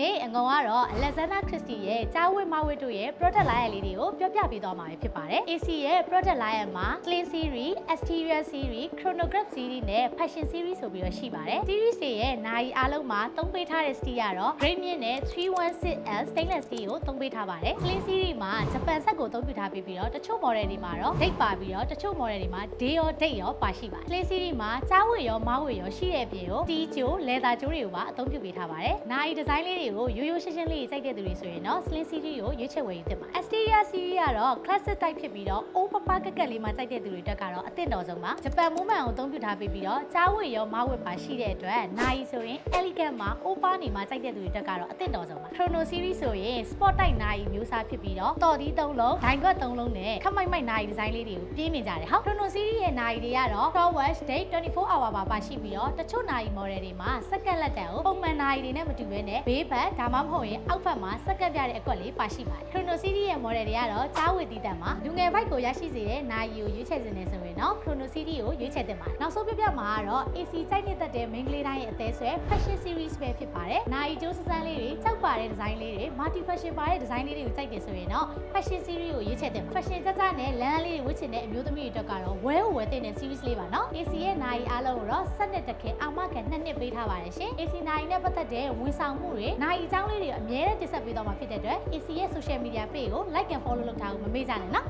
နေ့အငုံကတော့ Alexander Christie ရဲ့ကြားဝတ်မဝတ်တို့ရဲ့ product line လေးတွေကိုပြောပြပေးသွားမှာဖြစ်ပါတယ် AC ရဲ့ product line မှာ clean series exterior series chronograph series နဲ့ fashion series ဆိုပြီးတော့ရှိပါတယ် series တွေရဲ့နိုင်အားလုံးမှာသုံးပေးထားတဲ့ steel ကတော့ grade မြင့်နဲ့ 316L stainless steel ကိုသုံးပေးထားပါတယ် clean series မှာဂျပန်ဆက်ကိုသုံးပြထားပြီးပြီးတော့တချို့ model တွေမှာတော့ date ပါပြီးတော့တချို့ model တွေမှာ day ရော date ရောပါရှိပါတယ် clean series မှာကြားဝတ်ရောမောင်းဝတ်ရောရှိတဲ့အပြင်ကိုတီချို leather ကြိုးတွေကိုပါအသုံးပြုပေးထားပါတယ်နိုင်ဒီဇိုင်းလေးတွေကိုရိုးရိုးရှင်းရှင်းလေးစိုက်တဲ့သူတွေဆိုရင်တော့ slim series ကိုရွေးချယ်ဝယ်ယူသင့်ပါတယ် exterior series ကတော့ classic type ဖြစ်ပြီးတော့ old ပပကက်ကက်လေးမှာစိုက်တဲ့သူတွေတက်ကတော့အသင့်တော်ဆုံးပါဂျပန် movement ကိုအသုံးပြုထားပြီးပြီးတော့ကြားဝတ်ရောမောင်းဝတ်ပါရှိတဲ့အတွက်နိုင်ဆိုရင် elegant မှာ opa နေမှာစိုက်တဲ့သူတွေတက်ကတော့အသင့်တော်ဆုံးပါ chrono series ဆိုရင် sport type နိုင်မျိုးစားဖြစ်ပြီးတော့တော်သီး၃လုံးဒိုင်ကွက်၃လုံးနဲ့ခမိုက်မိုက်နိုင်ဒီဇိုင်းလေးတွေကိုပြင်းမြင်ကြတယ်ဟုတ် chrono series ရဲ့နိုင်တွေကတော့ short watch date 24 hour ပါပါရှိပြီးတော့တချို့နိုင် model တွေမှာစက္ကန့်လက်တံကိုပုံမှန်နိုင်တွေနဲ့မတူဘဲနဲ့ဘေးဘက်ဒါမှမဟုတ်ရင်အောက်ဘက်မှာစက္ကန့်ပြတဲ့အကွက်လေးပါရှိပါတယ် chrono series ရဲ့ model တွေကတော့ကြားဝေတီးတံမှာလူငယ်ဘိုက်ကိုရရှိစေတဲ့နိုင်ကိုရွေးချယ်စင်နေဆိုရင်တော့ chrono series ကိုရွေးချယ်သင့်ပါတယ်နောက်ဆုံးပြပြမှာကတော့ AC ကြိုက်နှစ်သက်တဲ့ main ကလေးတိုင်းရဲ့အသေးဆွဲ fashion series ပဲဖြစ်ပါတယ်နိုင်ကျိုးစစမ်းလေးတွေကြောက်ပါ တဲ့ဒီဇိုင်းလေးတွေ multi fashion ပါတဲ့ဒီဇိုင်းလေးတွေကိုကြိုက်တယ်ဆိုရင်တော့ fashion series ကိုရွေးချယ်သင့်ပါတယ် fashion ကြကြနဲ့လမ်းလေးတွေဝတ်ချင်တဲ့အမျိုးသမီးတွေအတွက်ကတော့ဝဲဝဝဲတဲ့ series လေးပါနော် AC ရဲ့နိုင်အားလုံးကိုတော့ဆက်နှစ်တခင်အာမခံနှစ်နှစ်ပေးထားပါတယ်ရှင် AC နိုင်နဲ့ပတ်သက်တဲ့ဝန်ဆောင်မှုတွေနိုင်အကြောင်းလေးတွေအများနဲ့တင်ဆက်ပေးသွားမှာဖြစ်တဲ့အတွက် AC ရဲ့ social media page ကို like and follow လုပ်ထားဖို့မမေ့ကြနဲ့နော်